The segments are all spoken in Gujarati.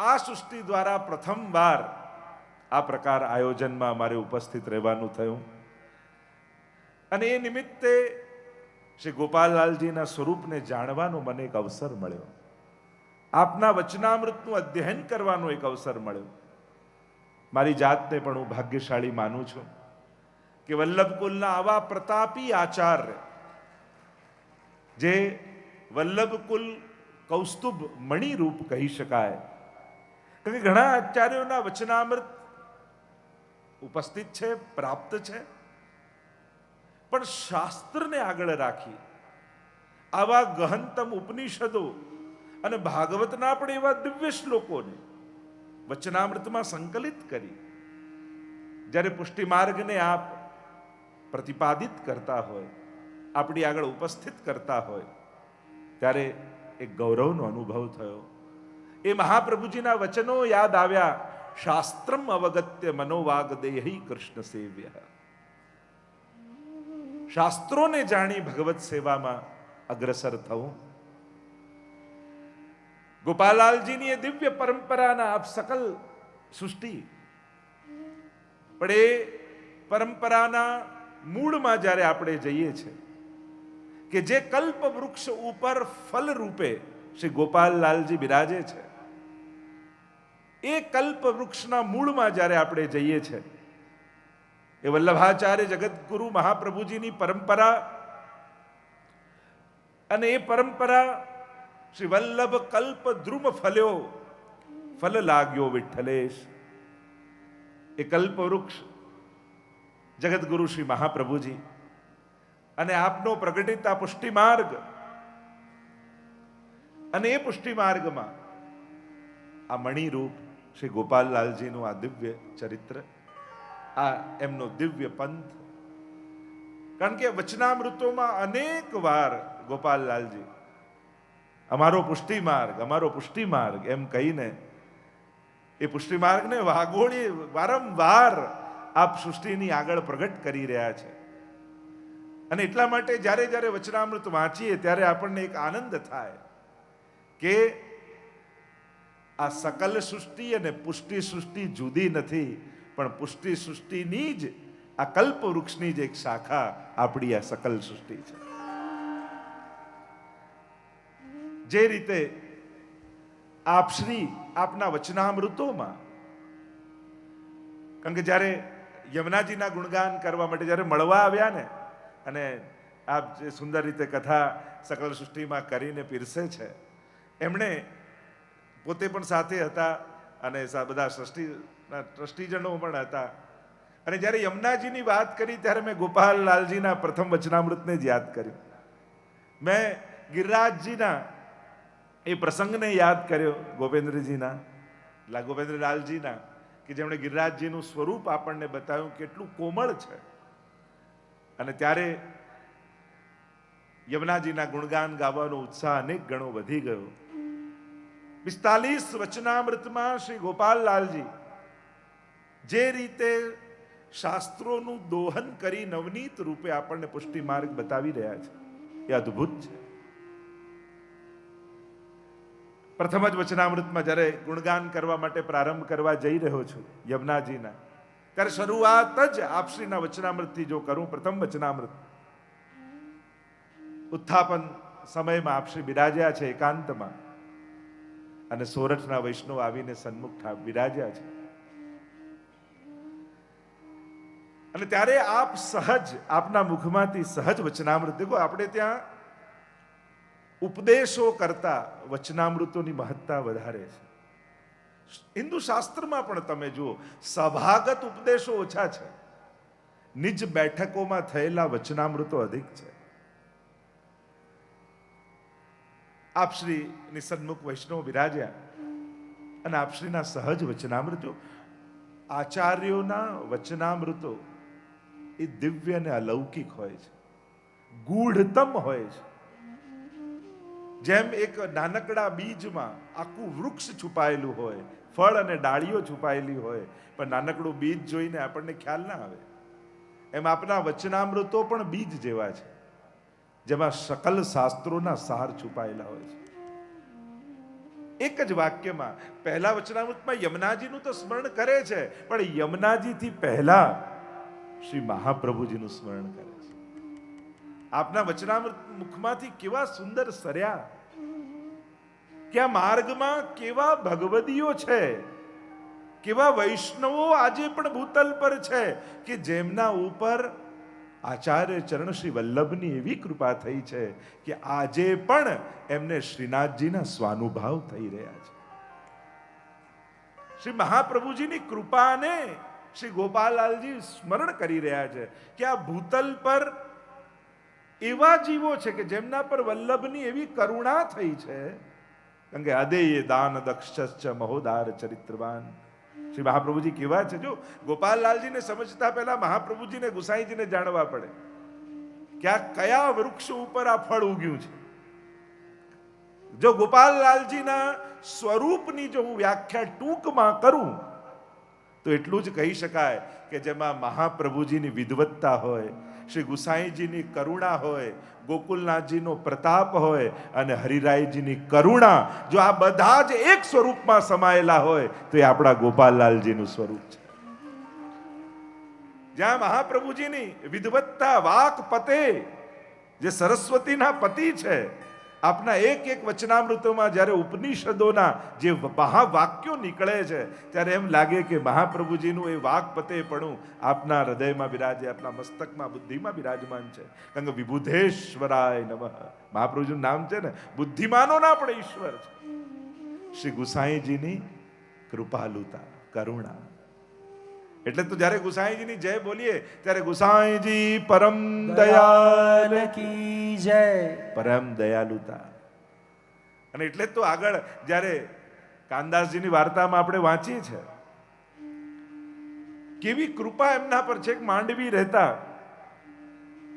આ સૃષ્ટિ દ્વારા પ્રથમવાર આ પ્રકાર આયોજનમાં મારે ઉપસ્થિત રહેવાનું થયું. અને એ નિમિત્તે શ્રી ગોપાલલાલજીના સ્વરૂપને જાણવાનો મને એક અવસર મળ્યો. આપના વચનામૃતનું અધ્યયન કરવાનો એક અવસર મળ્યો. મારી જાતને પણ હું ભાગ્યશાળી માનું છું કે વલ્લભકુલના આવા પ્રતાપી આચાર્ય જે વલ્લભકુલ કૌસ્તુભ મણિરૂપ કહી શકાય કારણ કે ઘણા આચાર્યોના વચનામૃત ઉપસ્થિત છે પ્રાપ્ત છે પણ શાસ્ત્રને આગળ રાખી આવા ગહનતમ ઉપનિષદો અને ભાગવતના પણ એવા દિવ્ય શ્લોકોને વચનામૃતમાં સંકલિત કરી જ્યારે પુષ્ટિ માર્ગને આપ પ્રતિપાદિત કરતા હોય આપણી આગળ ઉપસ્થિત કરતા હોય ત્યારે એક ગૌરવનો અનુભવ થયો એ મહાપ્રભુજીના વચનો યાદ આવ્યા. શાસ્ત્રમ અવગત્ય મનોવાગ દેહી કૃષ્ણ સેવ્ય. શાસ્ત્રોને જાણી ભગવત સેવામાં અગ્રસર થવું. ગોપાલાલજીની એ દિવ્ય પરંપરાના આપ સકલ સૃષ્ટિ. પણ એ પરંપરાના મૂળમાં જ્યારે આપણે જઈએ છીએ, કે જે કલ્પ વૃક્ષ ઉપર ફલ રૂપે શ્રી ગોપાલલાલજી બિરાજે છે એ કલ્પ વૃક્ષના મૂળમાં જ્યારે આપણે જઈએ છીએ એ વલ્લભાચાર્ય જગતગુરુ મહાપ્રભુજીની પરંપરા અને એ પરંપરા શ્રી વલ્લભ કલ્પ ધ્રુમ ફલ્યો, ફલ લાગ્યો વિઠ્ઠલેશ. એ કલ્પ વૃક્ષ જગતગુરુ શ્રી મહાપ્રભુજી અને આપનો પ્રગટિત આ પુષ્ટિ માર્ગ અને એ પુષ્ટિ માર્ગમાં આ મણિરૂપ શ્રી ગોપાલલાલજીનું આ દિવ્ય ચરિત્ર, આ એમનો દિવ્ય પંથ. કારણ કે વચનામૃતોમાં અનેક વાર ગોપાલલાલજી, અમારો પુષ્ટિ માર્ગ અમારો પુષ્ટિ માર્ગ એમ કહીને, એ પુષ્ટિ માર્ગને વાગોળી, વારંવાર આપ સૃષ્ટિની આગળ પ્રગટ કરી રહ્યા છે. અને એટલા માટે જ્યારે જ્યારે વચનામૃત વાંચીએ ત્યારે આપણને એક આનંદ થાય કે આ સકલ સૃષ્ટિ અને પુષ્ટિ સૃષ્ટિ જુદી નથી, પણ પુષ્ટિ સૃષ્ટિની જ, આ કલ્પ વૃક્ષની જ એક શાખા આપણી આ સકલ સૃષ્ટિ છે. જે રીતે આપશ્રી આપના વચનામૃતોમાં, કારણ કે જ્યારે યમુનાજીના ગુણગાન કરવા માટે જ્યારે મળવા આવ્યા ને, અને આપ જે સુંદર રીતે કથા સકલ સૃષ્ટિમાં કરીને પીરસે છે, એમણે પોતે પણ સાથે હતા અને બધા ટ્રસ્ટીના ટ્રસ્ટીજનો પણ હતા. અને જ્યારે યમુનાજીની વાત કરી ત્યારે મેં ગોપાલલાલજીના પ્રથમ વચનામૃતને જ યાદ કર્યું. મેં ગિરિરાજજીના એ પ્રસંગને યાદ કર્યો ગોપેન્દ્રજીના, લા, ગોપેન્દ્રલાલજીના, કે જેમણે ગિરિરાજજીનું સ્વરૂપ આપણને બતાવ્યું કેટલું કોમળ છે. અને ત્યારે યમુનાજીના ગુણગાન ગાવાનો ઉત્સાહ અનેક ગણો વધી ગયો. પિસ્તાલીસ વચનામૃતમાં શ્રી ગોપાલલાલજી જે રીતે શાસ્ત્રોનું દોહન કરી નવનીત રૂપે આપણને પુષ્ટિ માર્ગ બતાવી રહ્યા છે, એ અદ્ભુત છે. પ્રથમ જ વચનામૃતમાં જ્યારે ગુણગાન કરવા માટે પ્રારંભ કરવા જઈ રહ્યો છું, યમુનાજીના, ત્યારે શરૂઆત જ આપશ્રીના વચનામૃતથી જો કરું, પ્રથમ વચનામૃત. ઉત્થાપન સમયમાં આપશ્રી બિરાજ્યા છે એકાંતમાં. અને સોરઠના વૈષ્ણવ આવીને સન્મુખ બિરાજ્યા છે. અને ત્યારે આપ સહજ, આપના મુખમાંથી સહજ વચનામૃત, દેખો, આપણે ત્યાં ઉપદેશો કરતા વચનામૃતોની મહત્તા વધારે છે. હિન્દુ શાસ્ત્રમાં પણ તમે જુઓ, સભાગત ઉપદેશો ઓછા છે. નિજ બેઠકોમાં થયેલા વચનામૃતો અધિક છે. આપશ્રીની સન્મુખ વૈષ્ણવ બિરાજ્યા. અને આપશ્રીના સહજ વચનામૃતો, આચાર્યોના વચનામૃતો, એ દિવ્ય અને અલૌકિક હોય છે. ગૂઢતમ હોય છે. જેમ એક નાનકડા બીજમાં આખું વૃક્ષ છુપાયેલું હોય, ફળ અને ડાળીઓ છુપાયેલી હોય, પણ નાનકડું બીજ જોઈને આપણને ખ્યાલ ના આવે. એમ આપના વચનામૃતો પણ બીજ જેવા છે. જેમાં સકલ શાસ્ત્રોના સાર છુપાયેલા હોય છે. એક જ વાક્યમાં પહેલા વચનામૃતમાં યમુનાજીનું તો સ્મરણ કરે છે, પણ યમુનાજીથી પહેલા શ્રી મહાપ્રભુજીનું સ્મરણ કરે છે. આપના વચનામૃત મુખમાંથી કેવા સુંદર સર્યા? ક્યાં માર્ગમાં કેવા ભગવદીઓ છે? કેવા વૈષ્ણવો આજે પણ ભૂતલ પર છે કે જેમના ઉપર આચાર્ય ચરણ શ્રી વલ્લભની એવી કૃપા થઈ છે કે આજે પણ એમને શ્રીનાથજીના સ્વાનુભાવ થઈ રહ્યા છે. શ્રી મહાપ્રભુજીની કૃપાને શ્રી ગોપાલાલજી સ્મરણ કરી રહ્યા છે કે આ ભૂતલ પર એવા જીવો છે કે જેમના પર વલ્લભની એવી કરુણા થઈ છે. કારણ કે અદેય દાન દક્ષ મહોદાર ચરિત્રવાન. શ્રી મહાપ્રભુજી કેવા છે? જો ગોપાલલાલજીને સમજતા પહેલા મહાપ્રભુજીને ગુસાઈજીને જાણવા પડે. કે કયા વૃક્ષ ઉપર આ ફળ ઉગ્યું છે? જો ગોપાલલાલજીના સ્વરૂપની જો હું વ્યાખ્યા ટૂંકમાં કરું, તો એટલું જ કહી શકાય કે જેમાં મહાપ્રભુજીની વિદવત્તા હોય શ્રી ગુસાઈજીની કરુણા હોય, ગોકુલનાથજીનો પ્રતાપ હોય અને હરિરાયજીની કરુણા, જો આ બધા જ એક સ્વરૂપમાં સમાયેલા હોય, તો એ આપણા ગોપાલલાલજીનું સ્વરૂપ છે. જ્યાં મહાપ્રભુજીની વિદવત્તા વાક પતે, જે સરસ્વતીના પતિ છે આપના એક એક વચનામૃતોમાં જ્યારે ઉપનિષદોના જે મહાવાક્યો નીકળે છે, ત્યારે એમ લાગે કે મહાપ્રભુજીનું એ વાક પતે પણ આપના હૃદયમાં બિરાજે, આપના મસ્તકમાં, બુદ્ધિમાં બિરાજમાન છે. કારણ કે વિભુધેશ્વરાય નમઃ. મહાપ્રભુજીનું નામ છે ને, બુદ્ધિમાનોના પણ ઈશ્વર છે. શ્રી ગુસાઈજીની કૃપાલુતા, કરુણા. એટલે તો જ્યારે ગુસાઈજીની જય બોલીએ ત્યારે ગુસાઈજી પરમ દયાલ કી જય. પરમ દયાલુતા. અને એટલે તો આગળ જ્યારે કાનદાસજીની વાર્તામાં આપણે વાંચીએ છે કેવી કૃપા એમના પર છે માંડવી રહેતા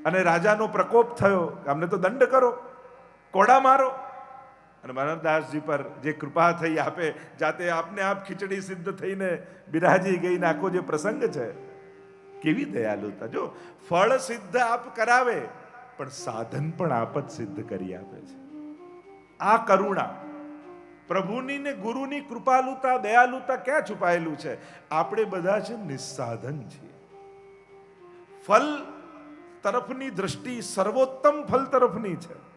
અને રાજાનો પ્રકોપ થયો. અમને તો દંડ કરો કોડા મારો. અને મનરદાસજી પર જે કૃપા થઈ આપે, જાતે આપને આપ ખીચડી સિદ્ધ થઈને બિરાજી ગઈને આખો જે પ્રસંગ છે, કેવી દયાલુતા. જો ફળ સિદ્ધ આપ કરાવે, પણ સાધન પણ આપ જ સિદ્ધ કરી આપે છે. આ કરુણા પ્રભુની ને ગુરુની કૃપાલુતા, દયાલુતા ક્યાં છુપાયેલું છે? આપણે બધા છે નિસ્સાધન છીએ. ફલ તરફની દ્રષ્ટિ સર્વોત્તમ ફલ તરફની છે.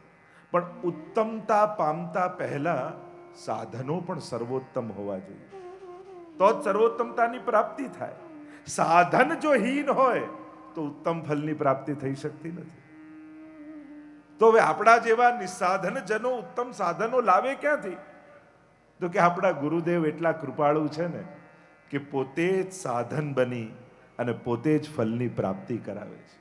પણ ઉત્તમતા પામતા પહેલા સાધનો પણ સર્વોત્તમ હોવા જોઈએ. તો જ સર્વોત્તમતાની પ્રાપ્તિ થાય. સાધન જો હીન હોય, તો ઉત્તમ ફલની પ્રાપ્તિ થઈ શકતી નથી. તો હવે આપણા જેવા નિસાધન જનો ઉત્તમ સાધનો લાવે ક્યાંથી? તો કે આપણા ગુરુદેવ એટલા કૃપાળુ છે ને, કે પોતે જ સાધન બની અને પોતે જ ફલની પ્રાપ્તિ કરાવે છે.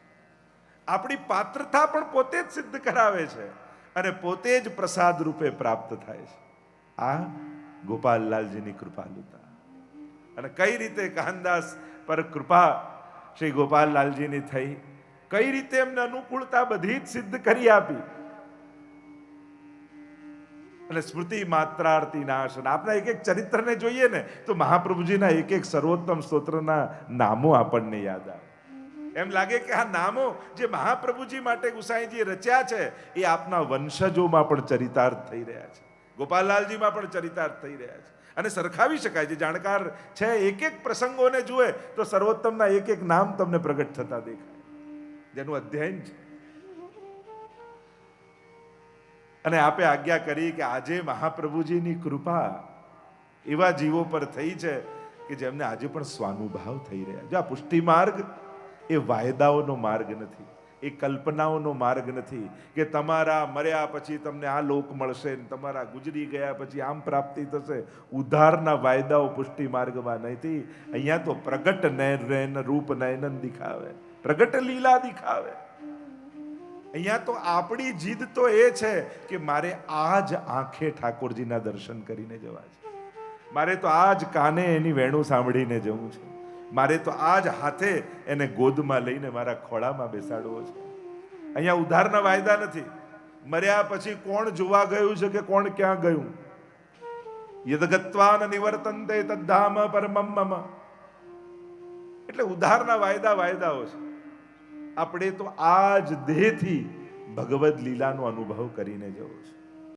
આપણી પાત્રતા પણ પોતે જ સિદ્ધ કરાવે છે. અને પોતે જ પ્રસાદ રૂપે પ્રાપ્ત થાય છે. આ ગોપાલલાલજીની કૃપાલુતા. અને કઈ રીતે કાનદાસ પર કૃપા શ્રી ગોપાલલાલજીની થઈ, કઈ રીતે એમને અનુકૂળતા બધી જ સિદ્ધ કરી આપી. અને સ્મૃતિ માત્રાર્થી નાશ. આપણા એક એક ચરિત્રને જોઈએ ને, તો મહાપ્રભુજીના એક એક સર્વોત્તમ સ્તોત્રના નામો આપણને યાદ આવે. એમ લાગે કે આ નામો જે મહાપ્રભુજી માટે ગુસાઈજી રચ્યા છે, એ આપના વંશજોમાં પણ ચરિતાર્થ થઈ રહ્યા છે. ગોપાલલાલજીમાં પણ ચરિતાર્થ થઈ રહ્યા છે. અને સરખાવી શકાય જે જાણકાર છે એક એક પ્રસંગોને જુએ તો સર્વોત્તમના એક એક નામ તમને પ્રગટ થતા દેખાય. જેનું અધ્યયન છે. અને આપે આજ્ઞા કરી કે આજે મહાપ્રભુજીની કૃપા એવા જીવો પર થઈ છે કે જેમને આજે પણ સ્વાનુભાવ થઈ રહ્યા જો આ પુષ્ટિ માર્ગ એ વાયદાઓનો માર્ગ નથી, એ કલ્પનાઓનો માર્ગ નથી કે તમારા મર્યા પછી તમને આ લોક મળશે ને તમારા ગુજરી ગયા પછી આમ પ્રાપ્તિ થશે. ઉધારના વાયદાઓ પુષ્ટિ માર્ગમાં નથી. અહીંયા તો પ્રગટ નયન રૂપ નયનન દિખાવે, પ્રગટ લીલા દિખાવે. અહીંયા તો આપણી જીદ તો એ છે કે મારે આ જ આંખે ઠાકોરજીના દર્શન કરીને જવા છે. મારે તો આ જ કાને એની વેણું સાંભળીને જવું છે. મારે તો આ જ હાથે એને ગોદમાં લઈને મારા ખોળામાં બેસાડવો છે. અહીંયા ઉધારના વાયદા નથી. મર્યા પછી કોણ જોવા ગયું છે કે કોણ ક્યાં ગયું? યદગત્વાન નિવર્તનતે તદ્ધામ પરમમ મમ. એટલે ઉધારના વાયદા વાયદાઓ છે. આપણે તો આ જ દેહથી ભગવદ લીલાનો અનુભવ કરીને જવો છે.